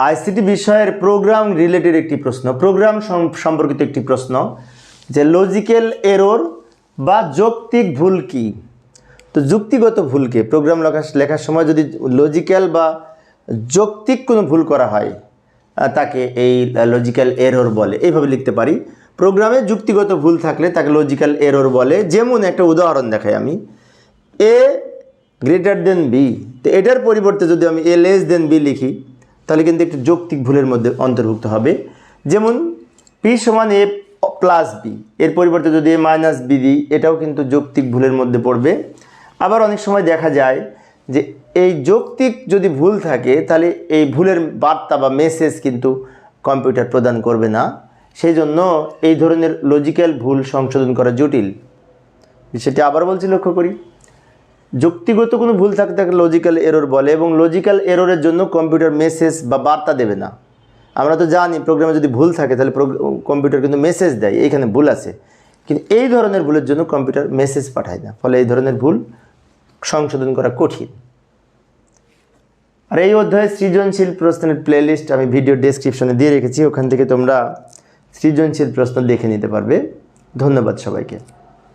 ICT বিষয়ের programme related একটি প্রশ্ন, প্রোগ্রাম সম্পর্কিত একটি প্রশ্ন যে লজিক্যাল এরোর বা যৌক্তিক ভুল কি? তো যুক্তিগত ভুলকে প্রোগ্রাম লেখা, লেখার সময় যদি লজিক্যাল বা যৌক্তিক কোনো ভুল করা হয় তাকে এই লজিক্যাল এরর বলে। এইভাবে লিখতে পারি। প্রোগ্রামে যুক্তিগত ভুল থাকলে তাকে লজিক্যাল এরর বলে। যেমন একটা উদাহরণ দেখাই আমি। এ গ্রেটার দেন বি তো এটার পরিবর্তে যদি আমি এ লেস দেন বি লিখি তাহলে কিন্তু একটু যৌক্তিক ভুলের মধ্যে অন্তর্ভুক্ত হবে। যেমন পি সমান এ প্লাস বি এর পরিবর্তে যদি এ মাইনাস বি দিই, এটাও কিন্তু যৌক্তিক ভুলের মধ্যে পড়বে। আবার অনেক সময় দেখা যায় যে এই যৌক্তিক যদি ভুল থাকে, তাহলে এই ভুলের বার্তা বা মেসেজ কিন্তু কম্পিউটার প্রদান করবে না। সেই জন্য এই ধরনের লজিক্যাল ভুল সংশোধন করা জটিল। সেটি আবার বলছি লক্ষ্য করি। যুক্তিগত কোনো ভুল থাকলে তাকে লজিক্যাল এরর বলে এবং লজিক্যাল এররের জন্য কম্পিউটার মেসেজ বা বার্তা দেবে না। আমরা তো জানি প্রোগ্রামে যদি ভুল থাকে তাহলে কম্পিউটার কিন্তু মেসেজ দেয়, এইখানে ভুল আছে। কিন্তু এই ধরনের ভুলের জন্য কম্পিউটার মেসেজ পাঠায় না, ফলে এই ধরনের ভুল সংশোধন করা কঠিন। আর এই অধ্যায়ে সৃজনশীল প্রশ্নের প্লেলিস্ট আমি ভিডিও ডেসক্রিপশনে দিয়ে রেখেছি, ওখান থেকে তোমরা সৃজনশীল প্রশ্ন দেখে নিতে পারবে। ধন্যবাদ সবাইকে।